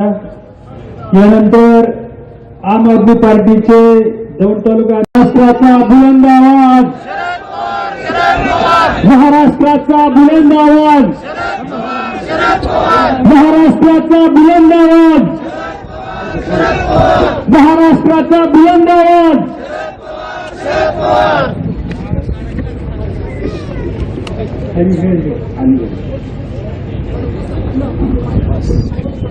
यानंतर आम आदमी पार्टीचे दौंड तालुका महाराष्ट्राचा बुलंद आवाज महाराष्ट्राचा बुलंद आवाज महाराष्ट्राचा बुलंद आवाज महाराष्ट्राचा बुलंद आवाज ठीक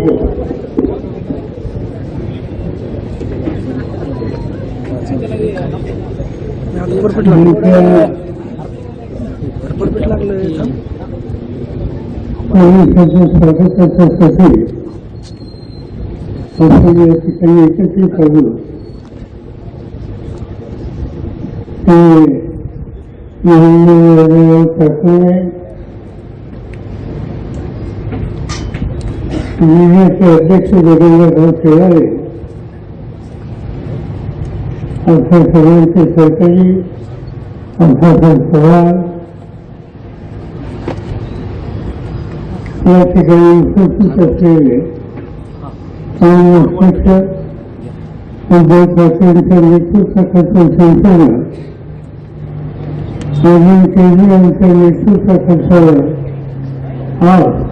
आहे स्वागतासाठी आपण या ठिकाणी एकत्रित आलो ते माननीय युनियनचे जिल्ह्याचे अध्यक्ष जगन्नाथराव शेळारे आमच्या सगळ्यांचे सरकारी आमच्याकडे पवार या ठिकाणी उपस्थित असलेले अध्यक्ष उद्धव ठाकरेंच्या नेतृत्वाखालील संस्थानं अरविंद केजरीवालच्या नेतृत्वाखालच्या आज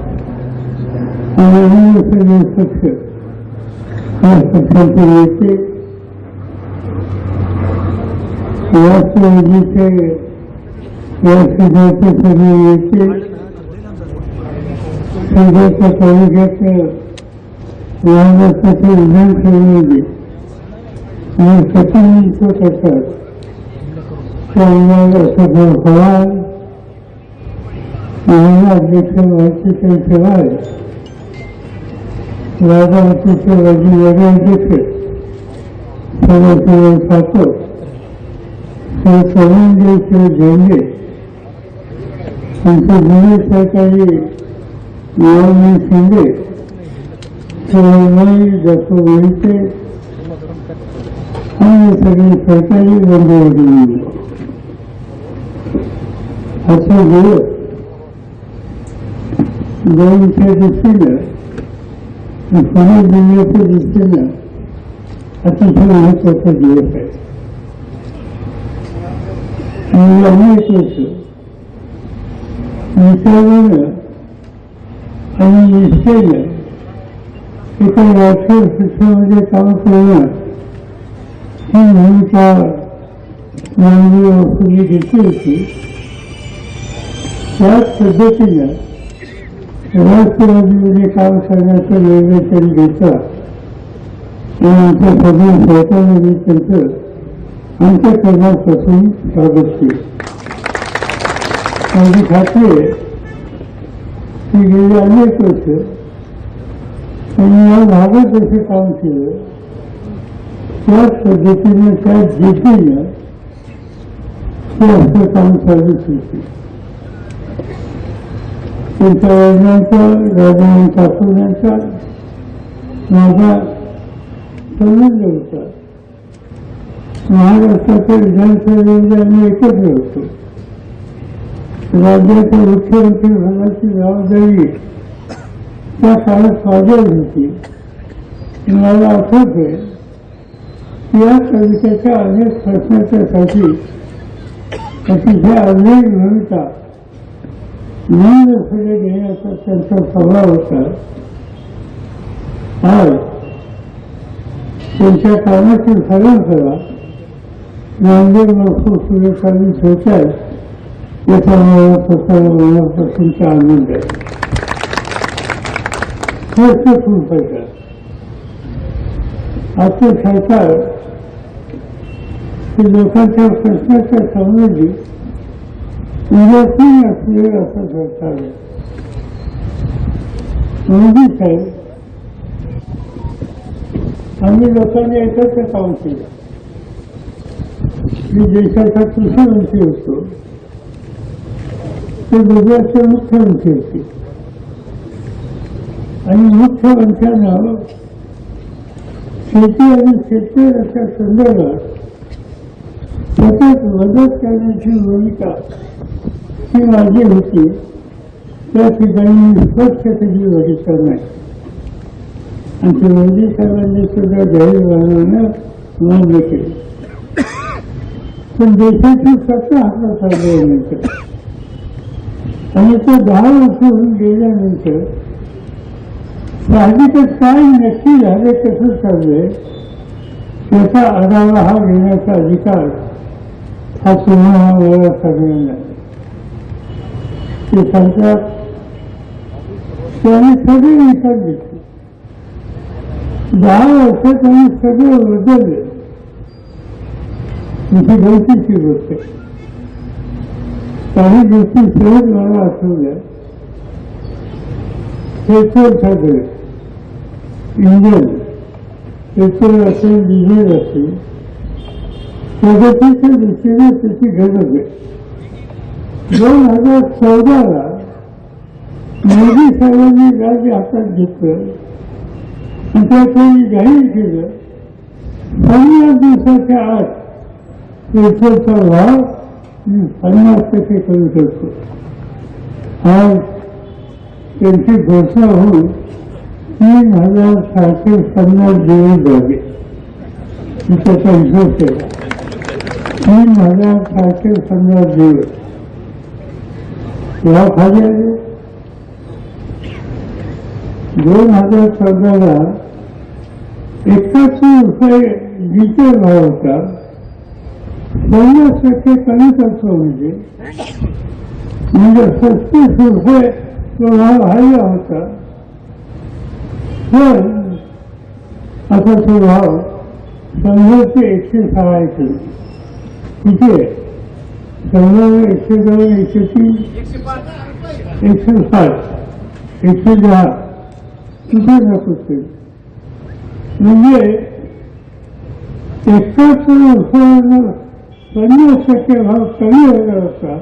आणि सगळे पक्ष या पक्षाचे नेते राष्ट्रवादीचे या सगळ्याचे सगळे नेते संघाच्या तालुक्याच्या महाराष्ट्राच्या विधानसभेमध्ये आणि प्रतिनिधित्व करतात त्यामुळे सगळं पवार महिला अध्यक्ष भारतीय शिवाय राजाचे शिवाजी वेगळे अध्यक्ष सर्वशिव ठाकूर श्री सोमनदेव शिव झेंडे. आमचे जुने सहकारी नारायण शिंदे शिवमयी डॉक्टर मोहिते आणि सगळे सरकारी बंधू भगिनी असे दिवस दोनच्या दृष्टीनं आणि पुणे जिल्ह्याच्या अतिशय महत्त्वाचा दिवस आहे. आणि अनेक वर्ष निसर्गानं आणि निश्चयनं एका राष्ट्रीय शिक्षणामध्ये काम करणं ही भूमिका मानवी वापरली घेतली होती त्याच पद्धतीनं राष्ट्रवादीमध्ये काम करण्याचा निर्णय त्यांनी घेतला. आणि आमच्या सगळ्या सरकारने त्यांचं आमच्या अंतकरणापासून स्वागत केलं. माझी खात्री आहे की गेली अनेक वर्ष त्यांनी या भागात जसे काम केलं त्याच पद्धतीने त्या जिद्दीनं ते असं काम चालू केलं त्यांच्या वडिलांचा राजाराम ठाकूर यांचा माझा संबंध होता महाराष्ट्राच्या विधानसभेमध्ये आम्ही एकत्र होतो. राज्याच्या मुख्यमंत्री होण्याची जबाबदारी त्या काळात साजर होती. मला आठवत आहे या कवितेच्या अनेक प्रश्नाच्यासाठी अतिशय अनेक भूमिका नंद पुढे घेण्याचा त्यांचा स्वभाव होता. आज त्यांच्या कामाची परंपरा नांदेड महसूल सुरू करण्यात होत याचा मला स्वतःला मनापासूनचा आनंद आहे. हे खूप पाहिजे. सरकार हे लोकांच्या प्रश्नाच्या संबंधी उदासीन असलेलं असं करता सरकार आहे आम्ही लोकांनी एकत्र काम केलं. मी देशाचा कृषीमंत्री होतो. ते गुजरातचे मुख्यमंत्री होते. आणि मुख्यमंत्र्यांना शेती आणि शेतकऱ्याच्या संदर्भात सतत मदत करण्याची भूमिका ही माझी होती त्या ठिकाणी मी स्वच्छ त्याची वर्गीकरण आहे आणि ते वर्गीकरणाने सुद्धा जाहीर वाहनानं मान्य केले पण देशाची सत्ता हातात आल्यानंतर आणि ते दहा वर्ष होऊन गेल्यानंतर साहजिकच काय नक्की झाले कसं चाललंय त्याचा आढावा हा घेण्याचा अधिकार हा तुम्हाला सगळ्यांना आहे. ते त्यांनी सगळे विचार घेतले. दहा वर्ष त्यांनी सगळं बदलले तुमची गमतीची गोष्ट काही गोष्टी सहज मला आठवल्या पेट्रोल ठाकरे इंजन. पेट्रोल असेल डिझेल असेल. प्रगतीच्या दृष्टीने त्याची गरज आहे. दोन हजार चौदाला मोदी साहेबांनी राज्य हातात घेतलं आणि त्या जाहीर केलं पन्नास दिवसाच्या आत पेट्रोलचा भाव मी पन्नास टक्के करू शकतो. आज त्यांची घोषणा होऊन तीन हजार सहाशे पन्नास दिवस झाले मी त्याचा हिशोब केला तीन हजार सहाशे पन्नास दिवस भाव खाली आली दोन हजार चौदाला एकाहत्तर रुपये लिटर भाव होता पन्नास टक्के कमी करतो म्हणजे म्हणजे सत्तीस रुपये तो भाव हायला होता. पण आता तो भाव शंभर ते एकशे सहा आहे किती आहे शंभर एकशे दोन एकशे तीन एकशे सात एकशे दहा कुठे नको ते म्हणजे एकाच रुपयानं पन्नास टक्के भाव कमी झाला होता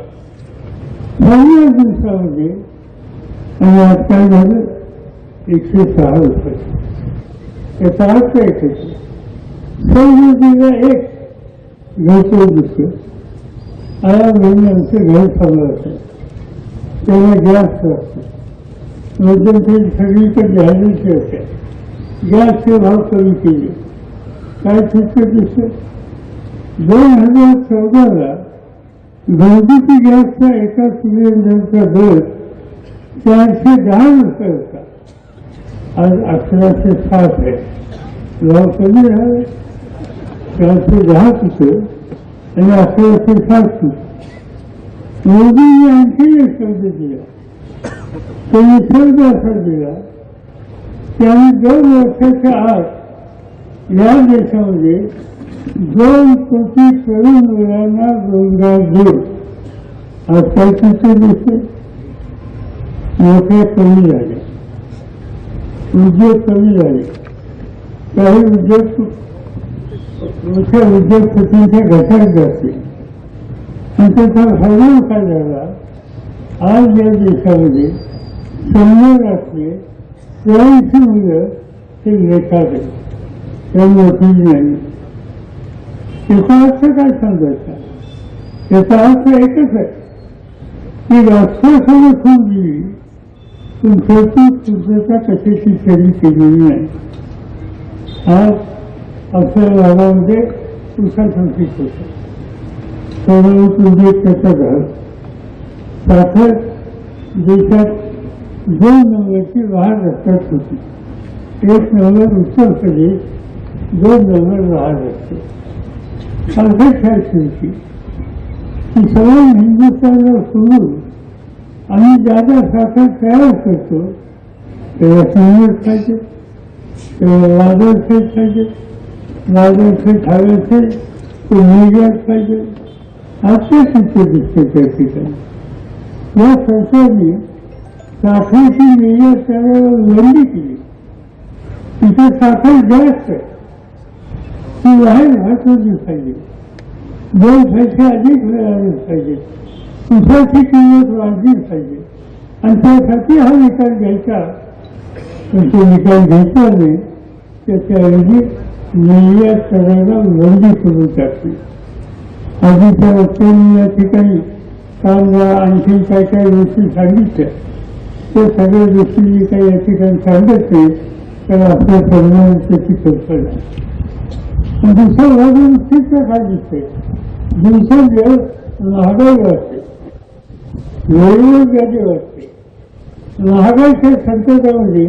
पन्नास दिवसामध्ये आणि आज काय झालं? एकशे सहा रुपये. याचा अर्थ एक होतो सौरऊर्जेला एक घरचं दुसरं आया महिन्यांचं घर चाललं असतं त्याला गॅस असतो. मध्यंतरी सगळीकडे जाहिराती होत्या गॅसचे भाव कमी केले. काय चित्र दिसत? दोन हजार चौदाला घरगुती गॅसचा एका सिलेंडरचा दर चारशे दहा रुपये होता. आज अकराशे सात आहे. भाव कमी झाले. चारशे दहा रुपये आणि अकराशे सात होते मोदींनी आणखी एक शब्द दिला त्यांनी शब्द असा दिला की आम्ही दोन वर्षाच्या आत या देशामध्ये दोन कोटी तरुण मुलांना रोजगार देऊ आज काय चित्र दिसते नोकऱ्या कमी झाल्या उद्योग कमी झाले काही उद्योग मोठ्या उद्योगपतींचे घटक जाते आणि त्याचा परिणाम काय झाला आज या देशामध्ये शंभर असले त्र्याऐंशी मुलं ते लेखात आहेत त्या नोकरी नाही त्याचा अर्थ काय सांगायचा? त्याचा अर्थ एकच आहे. की राष्ट्रासमोर खूप दिली पण शेवटी तुमच्या कशाची शैली केलेली नाही. आज असं भागामध्ये उसाचं पीक होतं. सोनं उद्योग त्याचा घर. साखर देशात दोन नंबरची लहान रस्त्यात होती. एक नंबर उत्तर प्रदेश दोन नंबर महाराष्ट्र अध्यक्ष शेवटी की सगळ्या हिंदुस्थानला सोडून आम्ही ज्यादा साखर तयार करतो तेव्हा सिंगर पाहिजे तेव्हा वादळ खेळ पाहिजे वादळ खेळ ठाव्याचे ते निर्यात पाहिजे. असं चित्र दिसते त्या ठिकाणी या सरकारने साखरेची निर्यात करायला बंदी केली तिथे साखर जास्त आहे ती बाहेर वाहतवली पाहिजे दोन पैसे अधिक मिळाले पाहिजे उसाची किंमत वाढली पाहिजे आणि त्यासाठी हा निकाल घ्यायचा पण तो निकाल घ्यायचा नाही त्याच्याऐवजी निर्यात करायला बंदी करून टाकली आधीच्या वक्त्यांनी या ठिकाणी कामगार आणखी काय काय गोष्टी सांगितल्या? त्या सगळ्या गोष्टी मी काही या ठिकाणी सांगत नाही तर आपल्या सर्वांना त्याची कल्पना आहे. आणि दुसरा भाग काय दिसते दिवसेंदिवस महागाई वाढते. वेळेवर व्याधी वाढते. महागाईच्या संकटामध्ये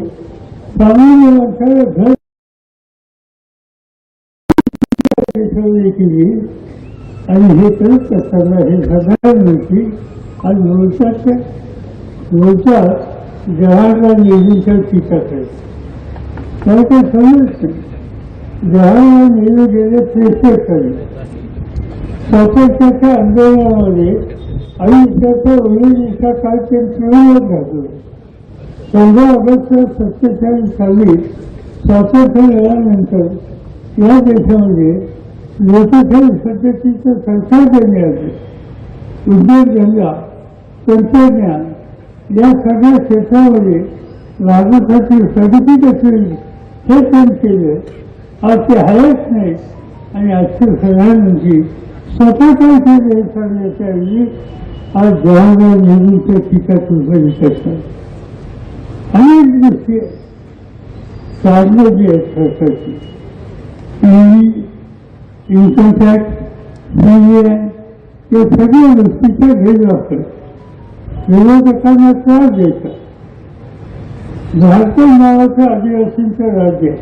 सामान्य माणसाला घर केली आणि हे करत असताना हे साधारण व्यक्ती आणि बोलतात बोलतात जवाहरलाल नेहरूंच्या टीका करत त्याला काही समजत. नाही जवाहरलाल नेहरू गेले त्रेसष्ट साली स्वातंत्र्याच्या आंदोलनामध्ये आणि त्याचा वडिलीचा काय ते प्रयोग घातला चौदा ऑगस्ट सत्तेचाळीस साली स्वातंत्र्य मिळाल्यानंतर या देशामध्ये लोकशाही पद्धतीचं सरकार देण्यात उद्योगधंदा तंत्रज्ञान या सगळ्या क्षेत्रामध्ये लागण्यासाठी सर्टिफिकेट असेल हे काम केलं. आज ते आहेच नाही आणि आजच्या सगळ्यांची स्वतः काय केले सांगण्याच्या ऐवजी आज जवाहरलाल नेहरूंच्या टीका तुलना करतात अनेक गोष्टी साधनं जी आहेत सरकारची टी इन्कम टॅक्स सीबीआय या सगळ्या गोष्टीचा गैरवापर विरोधकांना त्रास द्यायचा. झारखंड नावाचं आदिवासींचं राज्य आहे.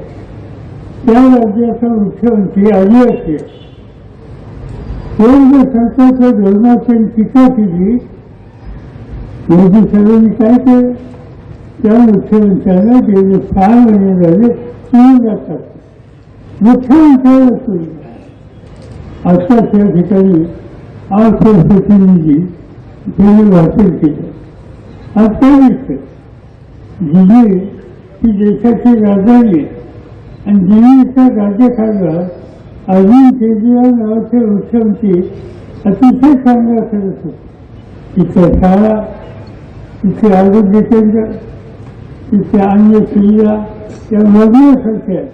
त्या राज्याचा मुख्यमंत्री आदिवासी आहे. केंद्र सरकारच्या धोरणाची टीका केली मोदी साहेबांनी काय केलं? त्या मुख्यमंत्र्यांना गेले सहा महिने झाले तीन जातात. मुख्यमंत्र्याला चुन आत्ताच या ठिकाणी आज त्यांनी वाचन केलं. आज काय दिसतं दिल्ली ही देशाची राजधानी आहे. आणि दिल्लीचा राज्यकारभार अरविंद केजरीवाल नावाच्या वृक्षांची अतिशय चांगला करत होते इथल्या शाळा इथले आरोग्य केंद्र इथल्या अन्य सुविधा या बघण्यासारख्या आहेत.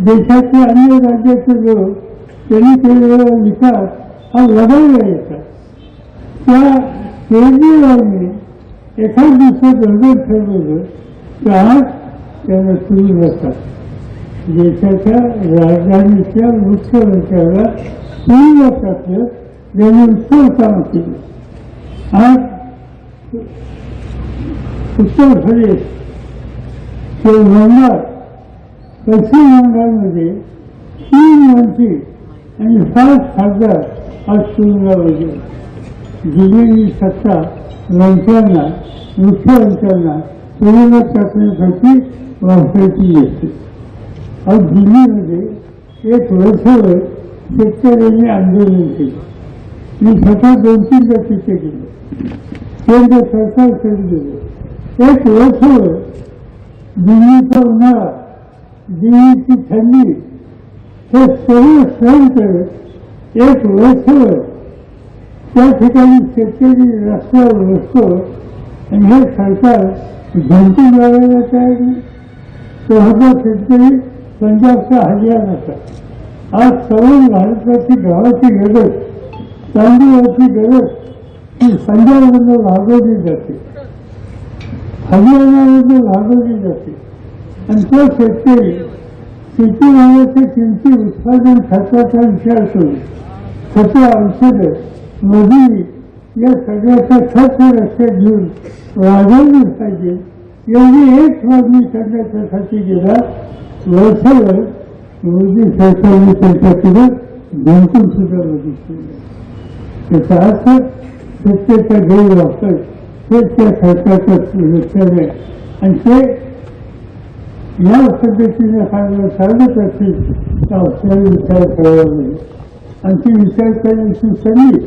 देशाचे अन्य राज्याचे लोक त्यांनी केलेला विकास हा लढायला येतात त्या केजरीवालने एखाद दिवसात धोरण ठरवलं तर आज त्यांना सुरू जातात देशाच्या राजधानीच्या मुख्य मुख्यमंत्र्याला सुरू जातात त्यांनी उत्तम काम केलं आज उत्तर प्रदेश ते बंगाल पश्चिम बंगालमध्ये तीन मंत्री आणि सात खासदार आज तुरुंगामध्ये दिलेली सत्ता मंत्र्यांना मुख्यमंत्र्यांना तुरुंगात टाकण्यासाठी वापरायची असते. आज दिल्लीमध्ये एक वर्षभर शेतकऱ्यांनी आंदोलन केलं. मी स्वतः दोन तीनदा तिथे गेलो. केंद्र सरकारकडे गेलो एक वर्षभर दिल्लीचा उन्हाळा दिल्लीची थंडी हे सर्व सण करत एक वर्षभर त्या ठिकाणी शेतकरी रस्त्यावर बसतो आणि हे सरकार झंपून लावायला तयार नाही. तो हा शेतकरी पंजाबचा हरियाणा होता आज सर्व भारताची गावाची गरज तांदूळाची गरज ही पंजाबमधून भागवली जाते. हरियाणामधून भागवली जाते. आणि तो शेतकरी शेती म्हणजे किमती उत्पादन खर्चाचा विचार करून खतं औषधं मजुरी या सगळ्याचा खर्च लक्षात घेऊन वाढवली पाहिजे. एवढी एक मागणी करण्याच्यासाठी गेला वर्षभर मोदी सरकारने त्यांच्याकडे जिंकून सुद्धा बघितलं त्याचा अर्थ सत्तेचा गैरवापर हे त्या सरकारचं लक्षण आहे आणि ते या पद्धतीने सांगणं चालत असेल तर आपल्याला विचार करावा लागेल आणि ती विचार करण्याची संधी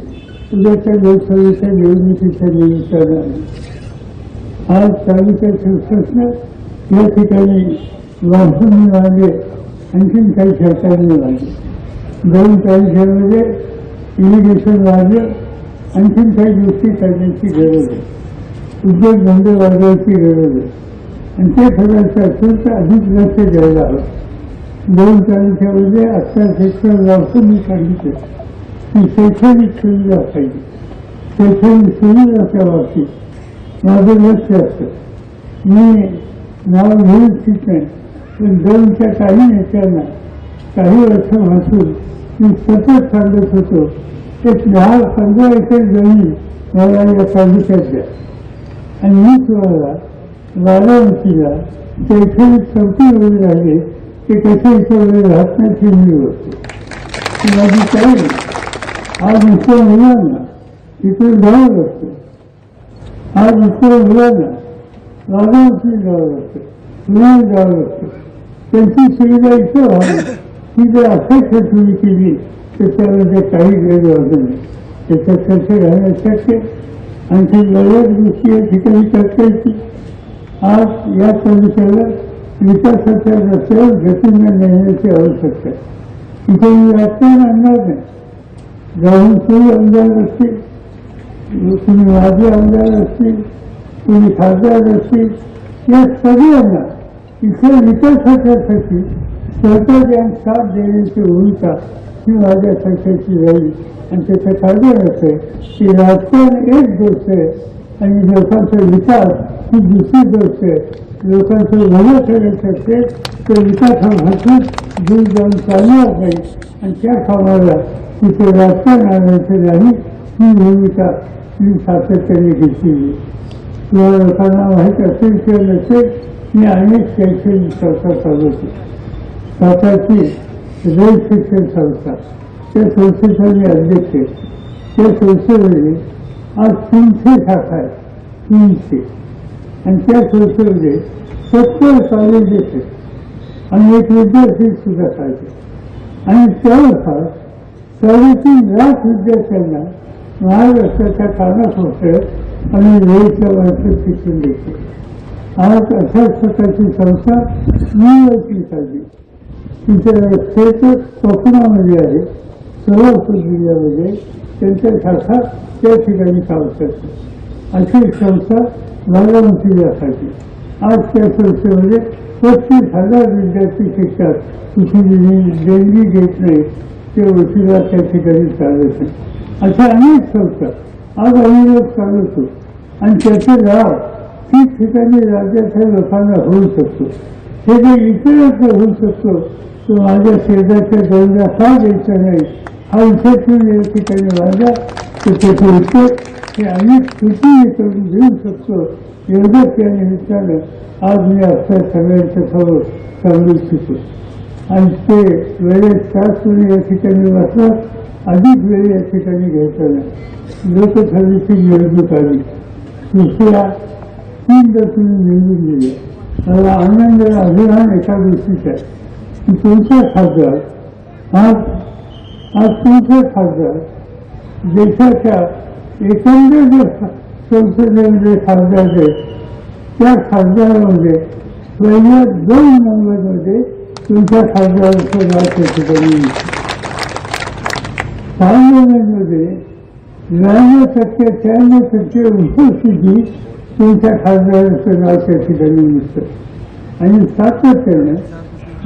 उद्याच्या लोकसभेच्या निवडणुकीच्या निमित्तानं आली आज तालुक्याचे प्रश्न या ठिकाणी वाढून मिळाले आणखीन काही सरकारने वाढले दोन तालुक्यामध्ये इरिगेशन वाढलं आणखीन काही गोष्टी करण्याची गरज आहे उद्योगधंदे वाढवायची गरज आहे आणि ते करायचं असेल तर अधिक लक्ष द्यायला हवं. दोन तालुक्यामध्ये आत्ता क्षेत्र वापरून मी सांगितलं. की शैक्षणिक सुविधा पाहिजे शैक्षणिक सुविधाच्या बाबतीत माझं लक्ष असतं. मी नाव घेऊ इच्छित नाही पण दोनच्या काही नेत्यांना काही वर्ष वाचून मी सतत सांगत होतो एक दहा पंधरा एकर जमीन मला या तालुक्यात द्या. आणि मी तुम्हाला बारामतीला तेथे चौथी वेळ राहिले ते कसे इथे राहत नाही ते मी होतो माझी काही आज इतर मुलांना तिथे जावं लागतं. आज इतर मुलांना बारामती जावं लागतं पुण्यात जावं लागतं. त्यांची सुविधा इथं व्हावी ही जर अपेक्षा तुम्ही केली तर त्यामध्ये काही गैरवाजू नाही. त्याच्यात कसं राहणं शक्य आणखी बऱ्याच गोष्टी या ठिकाणी करता येतील. आज या तालुक्याला विकासाच्या रस्त्यावर गतीने नेण्याची आवश्यकता आहे. इथे व्याख्यान आणणार नाही. जाऊन तुम्ही आमदार असतील? तुम्ही माझे आमदार असतील? तुम्ही खासदार असतील? या सगळ्यांना इथे विकासाच्यासाठी सरकार साथ देण्याची भूमिका ही माझ्या सरकारची राहील. आणि त्याचं कारण असं आहे की राजकारण एक गोष्ट आहे. आणि लोकांचा विकास ही दुसरी गोष्ट आहे. लोकांचं भलं करायचं असेल तर विकास हा भरपूर दूर जाऊन चालणार नाही. आणि त्या कामाला तिथे राजकारण आणायचं नाही. ही भूमिका मी सातत्याने घेतलेली किंवा लोकांना माहीत असेल किंवा नसेल मी अनेक शैक्षणिक संस्था चालवतो स्वतःची रेल शिक्षण संस्था. त्या संस्थेचा मी अध्यक्ष आहे त्या संस्थेमध्ये आज तीनशे शाखा आहेत. तीनशे. आणि त्या संस्थेमध्ये सत्तर कॉलेज येते आणि एक विद्यार्थी सुद्धा पाहिजे आणि त्यानुसार साडेतीन लाख विद्यार्थ्यांना महाराष्ट्राच्या कानाकोपऱ्यात आणि वेळेच्या वर्षात शिक्षण देते आज अशा स्वतःची संस्था मी पाहिजे तिच्या क्षेत्र कोकणामध्ये आहे सोलापूर जिल्ह्यामध्ये त्यांच्या शाखा त्या ठिकाणी काम करते अशी संस्था बारामतीला असायची आज त्या संस्थेमध्ये पस्तीस हजार विद्यार्थी शिकतात कुठली देणगी घेत नाही ते वशिला त्या ठिकाणी चालत नाही अशा अनेक संस्था आज अनुभव चालवतो आणि त्याचे लाभ ठिकठिकाणी राज्याच्या लोकांना होऊ शकतो. हे जे इतरत्र होऊ शकतो तो माझ्या शेजारच्या गरजा का द्यायचा नाही हा विषय तुम्ही या ठिकाणी माझा तर त्याचे उत्तर हे अनेक कृती करून घेऊ शकतो. एवढंच या निमित्तानं आज मी आपल्या सगळ्यांच्या समोर सांगू इच्छितो. आणि ते वेळेत त्याच वेळी या ठिकाणी वाचतात अधिक वेळ या ठिकाणी घ्यायचा नाही लोकसभेची निवडणूक आली दुसऱ्या तीनदा तुम्ही निवडून दिले मला आनंद अभिमान एका गोष्टीचा की तुमचा खासदार आज आज तुमचे खासदार देशाच्या एकंदर जे संसदेमध्ये खासदार आहेत त्या खासदारामध्ये पहिल्या दोन नंबरमध्ये तुमच्या खासदाराचं नाव त्या ठिकाणी सहा पार्लमेंटमध्ये नव्याण्णव टक्के त्र्याण्णव टक्के उपस्थिती तुमच्या खासदाराचं नाव त्या ठिकाणी दिसतं आणि सातत्यानं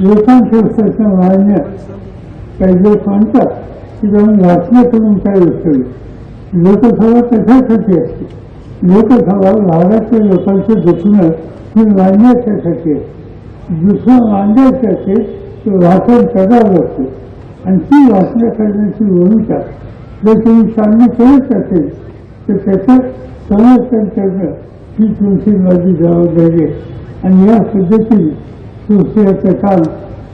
लोकांचे प्रश्न मांडण्यात काही लोक म्हणतात की जाऊन वाचलं करून काय होतं लोकसभा कशासाठी असते लोकसभा महाराष्ट्र लोकांचं दुखणं हे मांडण्याच्यासाठी असते दुसरं मांडायचं असेल तर वाचन करावं लागतं आणि ती वाचण्या करण्याची भूमिका जर तुम्ही चांगली करत असेल तर त्याचं संरक्षण करणं ही तुमची माझी जबाबदारी आहे आणि या पद्धतीने तुमचं काम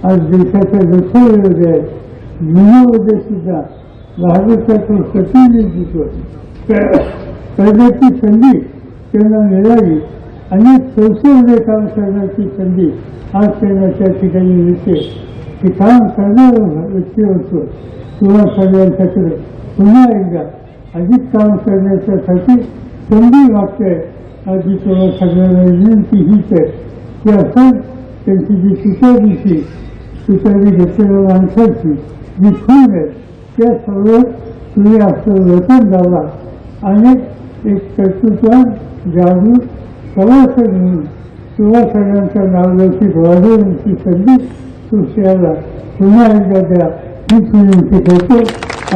आज देशाच्या दक्षिणेमध्ये आहे दुनियामध्ये सुद्धा भारताचं प्रतिनिधित्व क- करण्याची संधी त्यांना मिळाली आणि संसदेमध्ये काम करण्याची संधी आज त्यांना त्या ठिकाणी मिळते. ते काम करणारा व्यक्ती व्यक्तिमत्व किंवा सगळ्यांच्याकडे पुन्हा एकदा अधिक काम करण्याच्यासाठी संधी मागते आधी तुम्हाला सगळ्यांना विनंती हीच आहे की असं त्यांची जी सुतारीची सुतारी घेतलेल्या माणसाची जी खून आहे ते सर्व तुम्ही आपलं वेतन द्यावा आणि एक कर्तृत्व जागरूक प्रवासक म्हणून किंवा सगळ्यांच्या नावलौकिक वाढवण्याची संधी तुमच्याला पुन्हा एकदा द्या ही विनंती करतो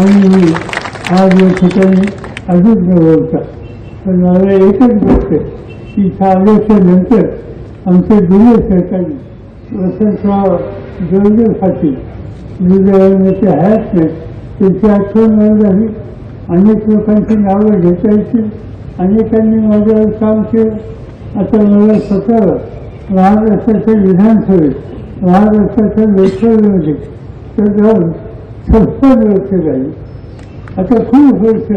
आणि मी आज या ठिकाणी अधिक न बोलता पण मला एकच गोष्ट की इथं आल्याच्यानंतर आमचे जुने सरकारी वसंतराव जोडगे फाटी ते आहेत नाही. त्याची आठवण मला झाली अनेक लोकांची नावं घेता येतील अनेकांनी माझ्यावर काम केलं. आता मला स्वतःला महाराष्ट्राच्या विधानसभेत महाराष्ट्राच्या लोकसभेमध्ये तर जाऊन सत्तर वर्ष झाली आता खूप वर्ष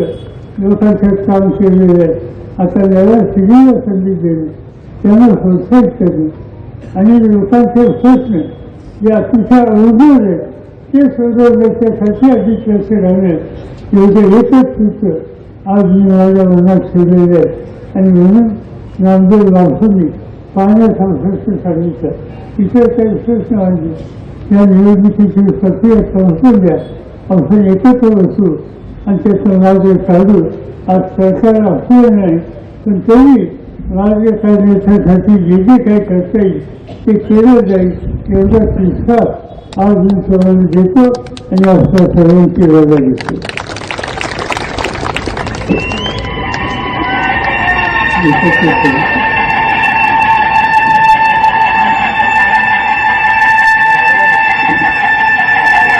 लोकांचं काम केलेलं आहे. आता याला सगळीला संधी देणे त्यांना प्रोत्साहित करणे आणि लोकांचे प्रश्न जे अतिशय अवघड आहेत ते सोडवण्याच्यासाठी अधिक लक्ष घालण्यात एवढं एकच सूत्र आज मी माझ्या मनात ठेवलेलं आहे आणि म्हणून नामदेव बांधूंनी पाण्याचा प्रश्न सांगितलं इतर काही प्रश्न आणले या निवडणुकीची प्रक्रिया संपवून द्या आपण एकत्र बसू आणि त्याचं मार्ग काढू आज सरकार असलं नाही पण तरी मार्ग काढण्याच्यासाठी जे जे काही करता येईल ते केलं जाईल एवढा विश्वास आज मी सर्वांना देतो आणि आपल्या सर्वांची रजा घेतो Thank you.